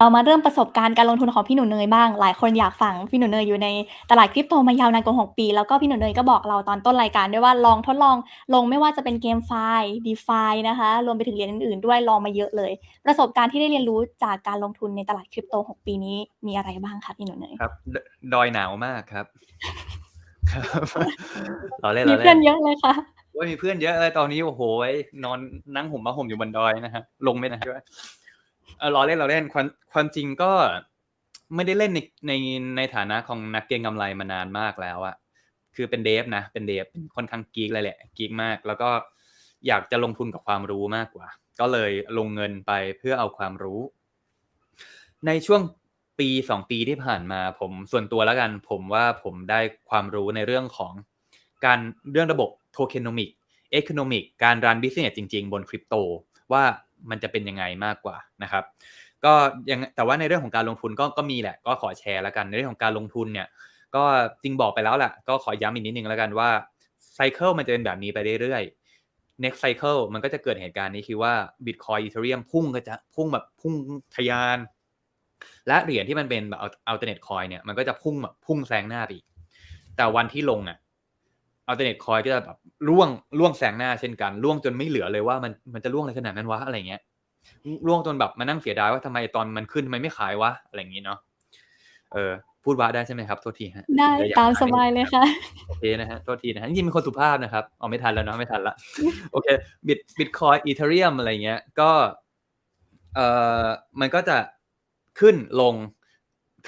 เรามาเริ่มประสบการณ์การลงทุนของพี่หนูเนยบ้าง หลายคนอยากฟังพี่หนูเนยอยู่ในตลาด Crypto มายาวนานกว่า6ปี แล้วก็พี่หนูเนยก็บอกเราตอนต้นรายการด้วยว่าลองทดลองลงไม่ว่าจะเป็น GameFi DeFi นะคะ รวมไปถึงเหรียญอื่นๆ ด้วยลองมาเยอะเลย ประสบการณ์ที่ได้เรียนรู้จากการลงทุนในตลาด Crypto 6ปีนี้มีอะไรบ้างคะพี่หนูเนย?ครับดดอยหนาวมากครับครับล้อเล่นมีล้อเพื่เล่อนนเยอะเลยค่ะโอ๊ยมีเพื่อนเยอะเลยตอนนี้โอ้โฮนอนนั่งห่มผ้าห่มอยู่บนดอยนะครับลงไม่ได้ ด้วยเออล้อเล่นความความจริงก็ไม่ได้เล่นในในในฐานะของนักเก็งกำไรมานานมากแล้วอะคือเป็น Dev นะ เป็น Dev ค่อนข้าง geek เลยแหละ geek มาก แล้วก็อยากจะลงทุนกับความรู้มากกว่า ก็เลยลงเงินไปเพื่อเอาความรู้ ในช่วงปี2ปีที่ผ่านมาผมส่วนตัวแล้วกัน ผมว่าผมได้ความรู้ในเรื่องของการเรื่องระบบ Tokenomics Economics การรันบิซิเนสจริง ๆ บน Crypto ว่า มันจะเป็นยังไงมากกว่านะครับ ก็ยังแต่ว่าในเรื่องของการลงทุนก็ก็มีแหละ ก็ขอแชร์แล้วกันในเรื่องของการลงทุนเนี่ย ก็จริงบอกไปแล้วแหละก็ขอย้ำอีกนิดหนึ่งแล้วกันว่าไซเกิลมันจะเป็นแบบนี้ไปเรื่อยๆ Next cycle มันก็จะเกิดเหตุการณ์นี้คือว่า Bitcoin Ethereum พุ่งก็จะพุ่งแบบพุ่งทะยาน และเหรียญที่มันเป็นแบบ Al Alternate Coin เนี่ยมันก็จะพุ่งแบบพุ่งแซงหน้าไปอีกแต่วันที่ลงอะ Alternate Coin ก็จะแบบร่วงร่วงแซงหน้าเช่นกันร่วงจนไม่เหลือเลยว่ามันมันจะร่วงอะไรขนาดนั้นวะอะไรอย่างเงี้ยรร่วงจนแบบมานั่งเสียดายว่าทำไมตอนมันขึ้นทำไมไม่ขายวะอะไรอย่างงี้เนาะเออพูดวะได้ใช่ไหมครับ?โทษทีครับได้จะอยากตามหสบายเลยค่ะโอเคนะครับโทษทีนะครับจริงๆเป็นคนสุภาพนะครับอ้อไม่ทันแล้วเนาะไม่ทันแล้วโอเค Bit Bitcoin Ethereum อะไรอย่างเงี้ย ก็เอ่อมันก็จะขึ้นลง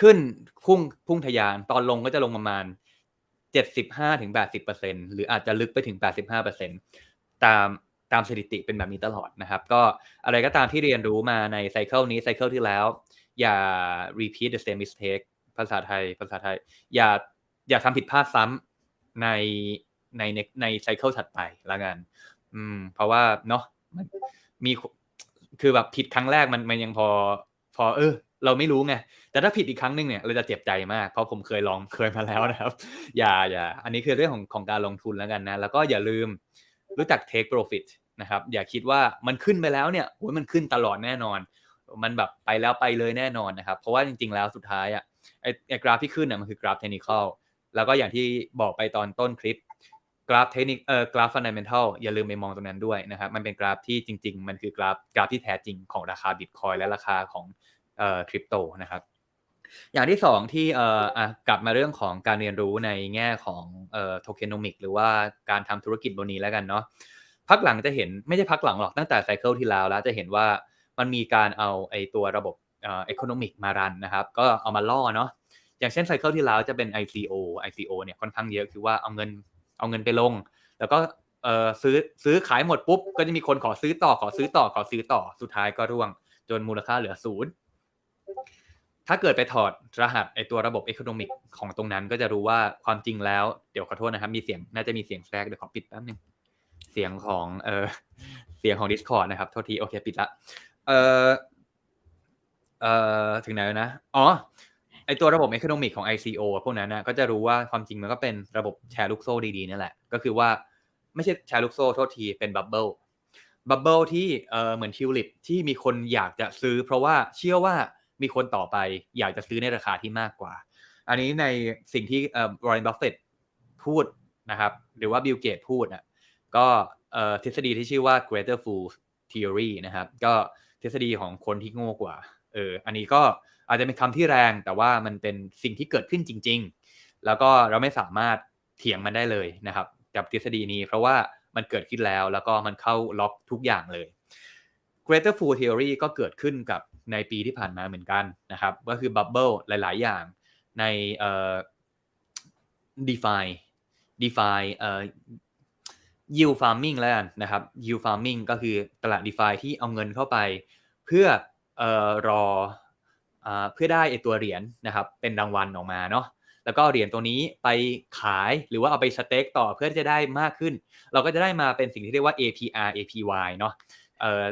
ขึ้นพุ่งพุ่งทะยาน ตอนลงก็จะลงประมาณ 75-80%หรืออาจจะลึกไปถึง 85%ตามตามสถิติเป็นแบบนี้ตลอดนะครับ ก็อะไรก็ตามที่เรียนรู้มาในไซเกิลนี้ไซเกิลที่แล้ว อย่า repeat the same mistake ภาษาไทย ภาษาไทย อย่าอย่าทำผิดพลาดซ้ำในในในในไซเกิลถัดไปล้วกัน อืม เพราะว่าเนาะมันมีคือแบบผิดครั้งแรกมันมันยังพอ พอเออ เราไม่รู้ไงแต่ถ้าผิดอีกครั้งหนึ่งเนี่ยเราจะเจ็บใจมากเพราะผมเคยลองเคยมาแล้วนะครับ อย่าอย่าอันนี้คือเรื่องของของการลงทุนแล้วกันนะแล้วก็อย่าลืมรู้จัก take profit นะครับอย่าคิดว่ามันขึ้นไปแล้วเนี่ยโอ้โฮมันขึ้นตลอดแน่นอน มันแบบไปแล้วไปเลยแน่นอนนะครับ เพราะว่าจริง ๆ แล้วสุดท้ายอะไอ้ไอกราฟที่ขึ้นน่ะมันคือกราฟ Technical แล้วก็อย่างที่บอกไปตอนต้นคลิปกราฟ Technic เอ่อกราฟ Fundamental อย่าลืมไปมองตรงนั้นด้วยนะครับ มันเป็นกราฟที่จริง ๆ มันคือกราฟกราฟที่แท้จริงของราคาบิตคอยและราคาของ เอ่อ Crypto นะครับ อย่างที่2ที่เอ่ออะกลับมาเรื่องของการเรียนรู้ในแง่ของเอ่อ Tokenomics หรือว่าการทำธุรกิจบนนี้แล้วกันเนาะพักหลังจะเห็นไม่ใช่พักหลังหรอกตั้งแต่ไซเกิลที่แล้วแล้วจะเห็นว่ามันมีการเอาไอ้ตัวระบบเอ่อ Economics มารันนะครับ ก็เอามาล่อเนาะอย่างเช่นไซเกิลที่แล้วจะเป็น ICO ICO เนี่ยค่อนข้างเยอะคือว่าเอาเงินเอาเงินไปลง แล้วก็เอ่อซื้อซื้อขายหมดปุ๊บ ก็จะมีคนขอซื้อต่อขอซื้อต่อขอซื้อต่อสุดท้ายก็ร่วง จนมูลค่าเหลือ0 ถ้าเกิดไปถอดรหัสไอตัวระบบ Economics ของตรงนั้นก็จะรู้ว่าความจริงแล้วเดี๋ยวขอโทษนะครับ มีเสียงน่าจะมีเสียงแทรกเดี๋ยวขอปิดแป๊บนึงเสียงของเออเสียงของ Discord นะครับโทษทีโอเคปิดล้วเออเออถึงไหนแล้วนะ อ๋อไอตัวระบบ Economics ของ ICO พวกนั้นน่ะก็จะรู้ว่าความจริงมันก็เป็นระบบแชร์ลูกโซ่ดีๆนี่ยแหละ ก็คือว่าไม่ใช่แชร์ลูกโซ่โทษทีเป็น Bubble Bubble ที่เออเหมือน Tulip ที่มีคนอยากจะซื้อ เพราะว่าเชื่อว่า มีคนต่อไปอยากจะซื้อในราคาที่มากกว่า อันนี้ในสิ่งที่เอ่อ Warren Buffett พูดนะครับ หรือว่า Bill Gates พูดอะก็เอ่อทฤษฎีที่ชื่อว่า Greater Fool Theory นะครับ ก็ทฤษฎีของคนที่โง่กว่าเอออันนี้ก็อาจจะเป็นคำที่แรงแต่ว่ามันเป็นสิ่งที่เกิดขึ้นจริง ๆ แล้วก็เราไม่สามารถเถียงมันได้เลยนะครับ กับทฤษฎีนี้เพราะว่ามันเกิดขึ้นแล้วแล้วก็มันเข้าล็อกทุกอย่างเลย Greater Fool Theory ก็เกิดขึ้นกับ ในปีที่ผ่านมาเหมือนกันนะครับก็คือ Bubble หลาย ๆ อย่างในเอ่อ DeFi DeFi เอ่อ Yield Farming แล้วกันนะครับ Yield Farming ก็คือตลาด DeFi ที่เอาเงินเข้าไป เพื่อเอ่อรออ่าเพื่อได้ไอตัวเหรียญนะครับเป็นรางวัลออกมาเนาะแล้วก็เหรียญตัวนี้ไปขายหรือว่าเอาไป stake ต่อเพื่อจะได้มากขึ้น เราก็จะได้มาเป็นสิ่งที่เรียกว่า APR APY เนาะเอ่อ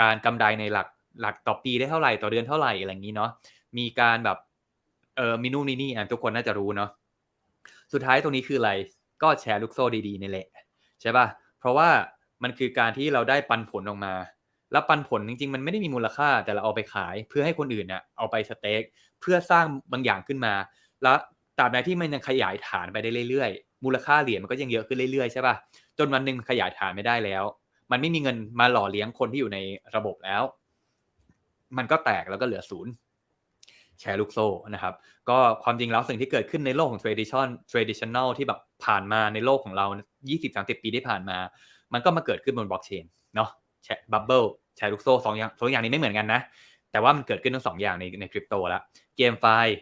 การกำไรในหลัก หลักต่อปีได้เท่าไรต่อเดือนเท่าไรอะไรอย่างนี้เนาะมีการแบบเออมีนู่นมีนี่อาทุกคนน่าจะรู้เนาะสุดท้ายตรงนี้คืออะไรก็แชร์ลูกโซ่ดีๆนี่แหละใช่เปล่าเพราะว่ามันคือการที่เราได้ปันผลออกมา แล้วปันผลจริง ๆ มันไม่ได้มีมูลค่าแต่เราเอาไปขาย เพื่อให้คนอื่นเนี่ยเอาไปสเต็กเพื่อสร้างบางอย่างขึ้นมา แล้วตราบใดที่มันยังขยายฐานไปได้เรื่อยๆ มูลค่าเหรียญมันก็ยังเยอะขึ้นเรื่อยๆใช่ป่ะจนวันหนึ่งขยายฐานไม่ได้แล้ว มันไม่มีเงินมาหล่อเลี้ยงคนที่อยู่ในระบบแล้ว มันก็แตกแล้วก็เหลือศูนย์แชร์ลูกโซ่นะครับ ก็ความจริงแล้วสิ่งที่เกิดขึ้นในโลกของ tradition traditional ที่แบบผ่านมาในโลกของเรา 20-30 ปีที่ผ่านมา มันก็มาเกิดขึ้นบนบล็อกเชนเนาะแชร์บับเบิลแชร์ลูกโซ่สองอย่างสองอย่างนี้ไม่เหมือนกันนะ แต่ว่ามันเกิดขึ้นทั้งสองอย่างในในคริปโตล้วเกมไฟล์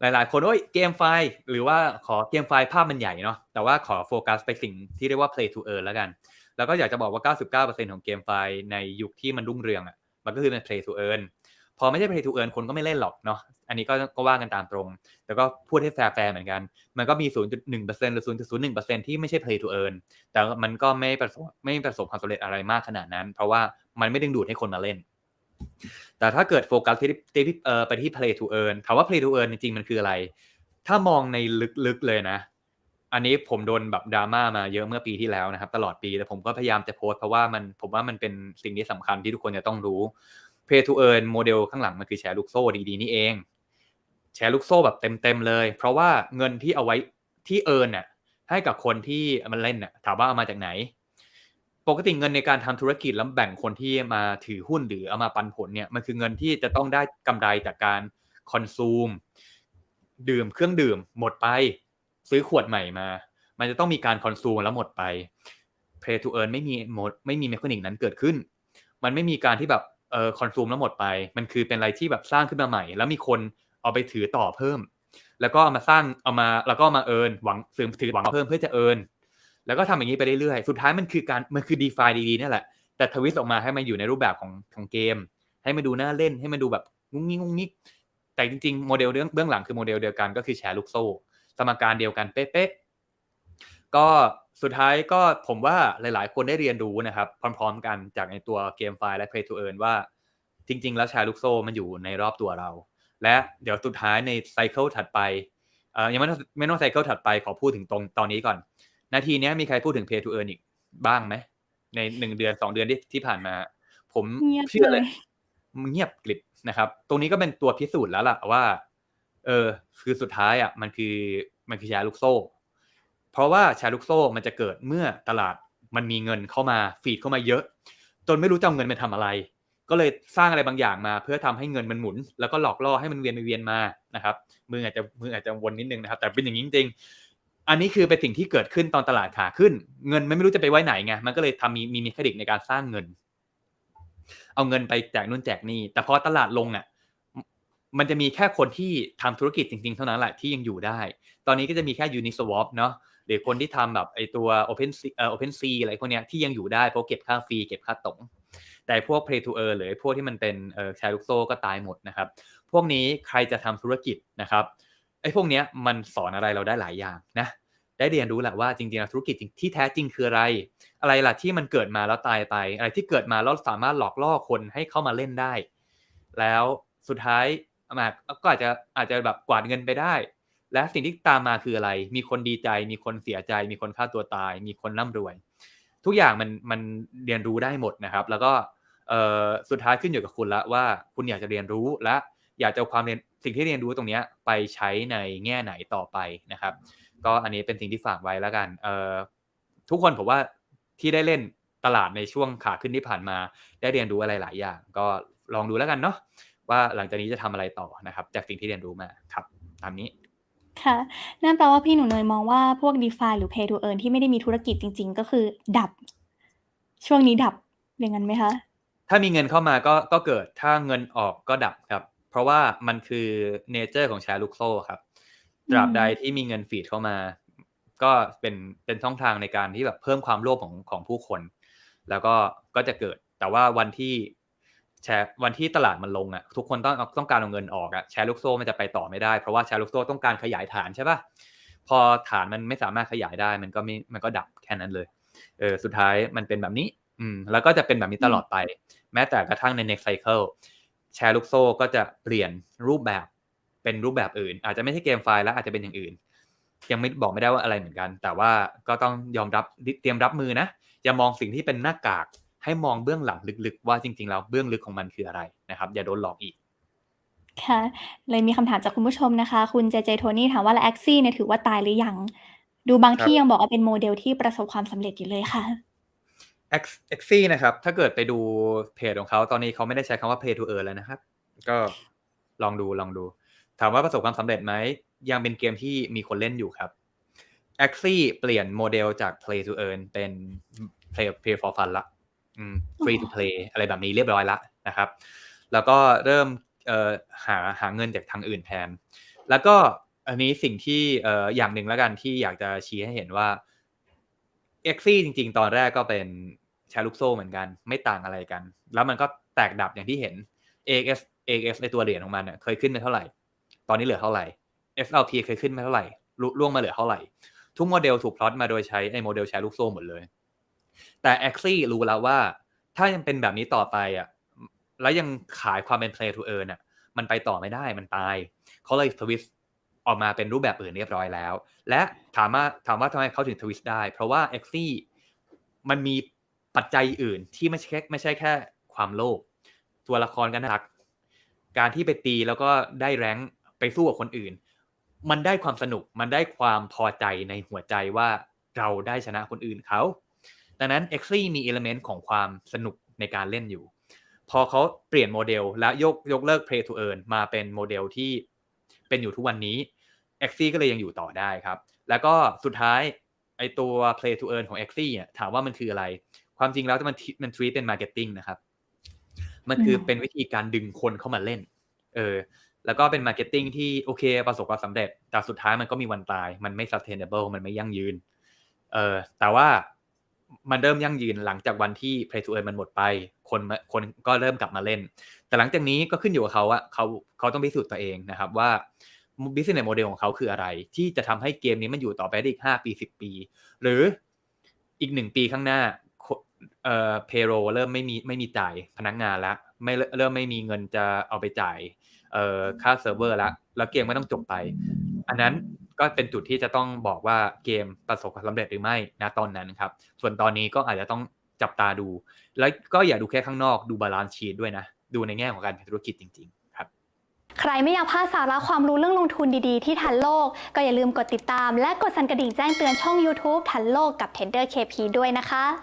หลาย ๆ คนโอ้ยเกมไฟล์หรือว่าขอเกมไฟล์ภาพมันใหญ่เนาะแต่ว่าขอโฟกัสไปสิ่งที่เรียกว่า play to earn แล้วกัน แล้วก็อยากจะบอกว่า 99%ของเกมไฟล์ในยุคที่มันรุ่งเรืองอะ มันก็คือเป็น play to earn พอไม่ใช่ play to earn คนก็ไม่เล่นหรอกเนาะอันนี้ก็ก็ว่ากันตามตรงแต่ก็พูดให้แฟร์ๆเหมือนกัน มันก็มี 0.1%หรือ 0.01%ที่ไม่ใช่ play to earn แต่มันก็ไม่ประสบไม่ประสบความสำเร็จอะไรมากขนาดนั้น เพราะว่ามันไม่ดึงดูดให้คนมาเล่น แต่ถ้าเกิดโฟกัสที่ที่เออไปที่ play to earn ถามว่า play to earn จริงๆมันคืออะไร ถ้ามองในลึกๆเลยนะ อันนี้ผมโดนแบบดราม่ามาเยอะเมื่อปีที่แล้วนะครับ ตลอดปีแต่ผมก็พยายามจะโพสเพราะว่ามันผมว่ามันเป็นสิ่งที่สำคัญที่ทุกคนจะต้องรู้ play to earn โมเดลข้างหลังมันคือแชร์ลูกโซ่ดีๆนี่เอง แชร์ลูกโซ่แบบเต็มๆเลย เพราะว่าเงินที่เอาไว้ที่เอิร์นน่ะให้กับคนที่มันเล่นน่ะถามว่าเอามาจากไหน ปกติเงินในการทำธุรกิจแล้วแบ่งคนที่มาถือหุ้นหรือเอามาปันผลเนี่ยมันคือเงินที่จะต้องได้กำไรจากการคอนซูม ดื่มเครื่องดื่มหมดไป ซื้อขวดใหม่มา มันจะต้องมีการคอนซูมแล้วหมดไป Play to earn ไม่มีหมดไม่มีเมคานิกนั้นเกิดขึ้น มันไม่มีการที่แบบเออคอนซูมแล้วหมดไป มันคือเป็นอะไรที่แบบสร้างขึ้นมาใหม่ แล้วมีคนเอาไปถือต่อเพิ่ม แล้วก็เอามาสร้างเอามาแล้วก็มาเอินหวังซื้อถือหวังเพิ่มเพื่อจะเอินแล้วก็ทำอย่างนี้ไปเรื่อยๆ สุดท้ายมันคือการมันคือ d e f i ดีๆนี่แหละ แต่ทวิสต์ออกมาให้มันอยู่ในรูปแบบของของเกม ให้มันดูน่าเล่นให้มันดูแบบงุ้งงิ้งงุ้งงิ้งแต่จริงๆ โมเดลเรื่องเบื้องหลังคือโมเดลเดียวกันก็คือแชร์ลูกโซ่ สมการเดียวกันเป๊ะๆก็สุดท้ายก็ผมว่าหลายๆ คนได้เรียนรู้นะครับ พร้อม ๆ กันจากในตัวเกมไฟล์และ Play to Earn ว่าจริง ๆ แล้วแชร์ลูกโซ่มันอยู่ในรอบตัวเรา และเดี๋ยวสุดท้ายในไซเคิลถัดไปเอ่อยังไม่ต้องไม่ต้องไซเคิลถัดไปขอพูดถึงตรงตอนนี้ก่อน นาทีนี้มีใครพูดถึง Play to Earn อีกบ้างไหมในหนึ่งเดือนสองเดือนที่ที่ผ่านมา ผมเงียบเชื่อเลเลยยเงียบกริบนะครับ ตรงนี้ก็เป็นตัวพิสูจน์แล้วล่ะว่า เออ คือสุดท้ายอะมันคือมันคือแชร์ลูกโซ่ เพราะว่าแชร์ลูกโซ่มันจะเกิดเมื่อตลาดมันมีเงินเข้ามาฟีดเข้ามาเยอะ จนไม่รู้จะเอาเงินไปทำอะไร ก็เลยสร้างอะไรบางอย่างมา เพื่อทำให้เงินมันหมุน แล้วก็หลอกล่อให้มันเวียนไปเวียนมานะครับมืออาจจะมืออาจจะวนนิดนึงนะครับ แต่เป็นอย่างนี้จริงอันนี้คือเป็นสิ่งที่เกิดขึ้นตอนตลาดขาขึ้น เงินมันไม่รู้จะไปไว้ไหนไงมันก็เลยทำมีมีมีเครดิตในการสร้างเงิน เอาเงินไปแจกนู่นแจกนี่แต่พอตลาดลงอะ มันจะมีแค่คนที่ทำธุรกิจจริง ๆ เท่านั้นแหละที่ยังอยู่ได้ ตอนนี้ก็จะมีแค่ Uniswap เนาะหรือคนที่ทำแบบไอตัว Open เอ่อ Open Sea อะไรพวกเนี้ยที่ยังอยู่ได้เพราะเก็บค่าฟรีเก็บค่าตงแต่พวก Play to Earn หรือพวกที่มันเป็นเอ่อแชร์ลูกโซ่ก็ตายหมดนะครับ พวกนี้ใครจะทำธุรกิจนะครับไอ้พวกเนี้ยมันสอนอะไรเราได้หลายอย่างนะได้เรียนรู้แหละว่าจริงๆธุรกิจที่แท้จริงคืออะไร อะไรล่ะที่มันเกิดมาแล้วตายไป อะไรที่เกิดมาแล้วสามารถหลอกล่อคนให้เข้ามาเล่นได้ แล้วสุดท้าย มาก็อาจจะอาจจะแบบกวาดเงินไปได้ และสิ่งที่ตามมาคืออะไร มีคนดีใจ มีคนเสียใจ มีคนฆ่าตัวตาย มีคนร่ำรวย ทุกอย่างมันมันเรียนรู้ได้หมดนะครับ แล้วก็สุดท้ายขึ้นอยู่กับคุณละว่าคุณอยากจะเรียนรู้และอยากจะความเรียนสิ่งที่เรียนรู้ตรงนี้ไปใช้ในแง่ไหนต่อไปนะครับ ก็อันนี้เป็นสิ่งที่ฝากไว้แล้วกันเทุกคนผมว่าที่ได้เล่นตลาดในช่วงขาขึ้นที่ผ่านมา ได้เรียนรู้อะไรหลายอย่าง ก็ลองดูแล้วกันเนาะ ว่าหลังจากนี้จะทำอะไรต่อนะครับ จากสิ่งที่เรียนรู้มาครับ ตามนี้ค่ะนั่นแปลว่าพี่หนูเนยมองว่าพวก DeFi หรือ Pay to Earn ที่ไม่ได้มีธุรกิจจริง ๆ ก็คือ ดับ ช่วงนี้ดับอย่างนั้นไหมคะ ถ้ามีเงินเข้ามาก็ก็เกิดถ้าเงินออกก็ดับครับ เพราะว่ามันคือเนเจอร์ของแชร์ลูกโซ่ครับตราบใดที่มีเงินฟีดเข้ามา ก็เป็นเป็นช่องทางในการที่แบบเพิ่มความโลภของของผู้คน แล้วก็ก็จะเกิดแต่ว่าวันที่ แชร์วันที่ตลาดมันลงอะทุกคนต้องต้องการเอาเงินออกอะแชร์ลูกโซ่มันจะไปต่อไม่ได้ เพราะว่าแชร์ลูกโซ่ต้องการขยายฐานใช่ปะพอฐานมันไม่สามารถขยายได้มันก็ไม่มันก็ดับแค่นั้นเลยเออสุดท้ายมันเป็นแบบนี้ อืมแล้วก็จะเป็นแบบนี้ตลอดไป แม้แต่กระทั่งใน next cycle แชร์ลูกโซ่ก็จะเปลี่ยนรูปแบบเป็นรูปแบบอื่น อาจจะไม่ใช่เกมไฟล์แล้วอาจจะเป็นอย่างอื่น ยังไม่บอกไม่ได้ว่าอะไรเหมือนกัน แต่ว่าก็ต้องยอมรับเตรียมรับมือนะอย่ามองสิ่งที่เป็นหน้ากาก ให้ให้มองเบื้องหลังลึกๆ ว่าจริงๆแล้วเบื้องลึกของมันคืออะไรนะครับอย่าโดนหลอกอีกค่ะเลยมีคำถามจากคุณผู้ชมนะคะ คุณ JJ Tony ถามว่า แล้ว Axie เนี่ยถือว่าตายหรือยัง?ดูบางครัที่บยังบอกว่าเป็นโมเดลที่ประสบความสำเร็จอยู่เลยค่ะ Ax Axie นะครับ ถ้าเกิดไปดูเพจของเขาตอนนี้เขาไม่ได้ใช้คำว่า Play to Earn แล้วนะครับ ก็ลองดูลองดู ถามว่าประสบความสำเร็จไหม ยังเป็นเกมที่มีคนเล่นอยู่ครับ Axie เปลี่ยนโมเดลจาก Play to Earn เป็น Play Play for Fun แล้วอืมอ๋อ Free to Play อะไรแบบนี้เรียบร้อยแล้วนะครับ แล้วก็เริ่มเอ่อหาหาเงินจากทางอื่นแทน แล้วก็อันนี้สิ่งที่เอ่ออย่างหนึ่งแล้วกันที่อยากจะชี้ให้เห็นว่า Axie จริง ๆ ตอนแรกก็เป็นแชร์ลูกโซ่เหมือนกัน ไม่ต่างอะไรกัน แล้วมันก็แตกดับอย่างที่เห็น AX AX ในตัวเหรียญของมันน่ะเคยขึ้นไปเท่าไรตอนนี้เหลือเท่าไร SLP เคยขึ้นมาเท่าไรรุร่วงมาเหลือเท่าไรทุกโมเดลถูกพล็อตมาโดยใช้ไอ้โมเดลแชร์ลูกโซ่หมดเลย แต่ Axie รู้แล้วว่า ถ้ายังเป็นแบบนี้ต่อไปอะแล้วยังขายความเป็น Play to Earn น่ะมันไปต่อไม่ได้มันตายเขาเลย twist ออกมาเป็นรูปแบบอื่นเรียบร้อยแล้ว และถามว่าถามว่าทำไมเขาถึง twist ได้ เพราะว่า Axie มันมีปัจจัยอื่นที่ไม่ใช่ไม่ใช่แค่ความโลภตัวละครก็น่ารัก การที่ไปตีแล้วก็ได้ rank ไปสู้กับคนอื่น มันได้ความสนุกมันได้ความพอใจในหัวใจว่าเราได้ชนะคนอื่นเขา ดังนั้น Axie มีเอเลเมนต์ของความสนุกในการเล่นอยู่ พอเขาเปลี่ยนโมเดลและยกยกเลิก Play to Earn มาเป็นโมเดลที่เป็นอยู่ทุกวันนี้ Axie ก็เลยยังอยู่ต่อได้ครับ แล้วก็สุดท้ายไอ้ตัว Play to Earn ของ Axie อะถามว่ามันคืออะไร ความจริงแล้วมันทมัน treat เป็น marketing นะครับ มันอืคือมเป็นวิธีการดึงคนเข้ามาเล่น เออแล้วก็เป็น marketing ที่โอเคประสบความสำเร็จ แต่สุดท้ายมันก็มีวันตาย มันไม่ sustainable มันไม่ยั่งยืน เอ่อแต่ว่า มันเริ่มยั่งยืนหลังจากวันที่ Play to Earn มันหมดไป คนมคนก็เริ่มกลับมาเล่น แต่หลังจากนี้ก็ขึ้นอยู่กับเขาว่าเขาเขาต้องพิสูจน์ตัวเองนะครับว่า business model ของเขาคืออะไร ที่จะทำให้เกมนี้มันอยู่ต่อไปได้อีก 5 ปี 10 ปี หรืออีก 1 ปีข้างหน้าเอ่อ payroll เริ่มไม่มีไม่มีจ่ายพนักงานแล้วไม่เริ่มไม่มีเงินจะเอาไปจ่ายเอ่อค่าเซิร์ฟเวอร์ล้วแล้วเกมก็ต้องจบไป อันนั้นก็เป็นจุดที่จะต้องบอกว่าเกมประสบความสำเร็จหรือไม่ณตอนนั้นครับ ส่วนตอนนี้ก็อาจจะต้องจับตาดู แล้วก็อย่าดูแค่ข้างนอกดู balance sheet ด้วยนะ ดูในแง่ของการธุรกิจจริงๆครับใครไม่อยากพลาดสาระความรู้เรื่องลงทุนดีๆ ที่ทันโลก ก็อย่าลืมกดติดตาม และกดสั่นกระดิ่งแจ้งเตือนช่องยูทูบทันโลกกับ Trader KP ด้วยนะคะ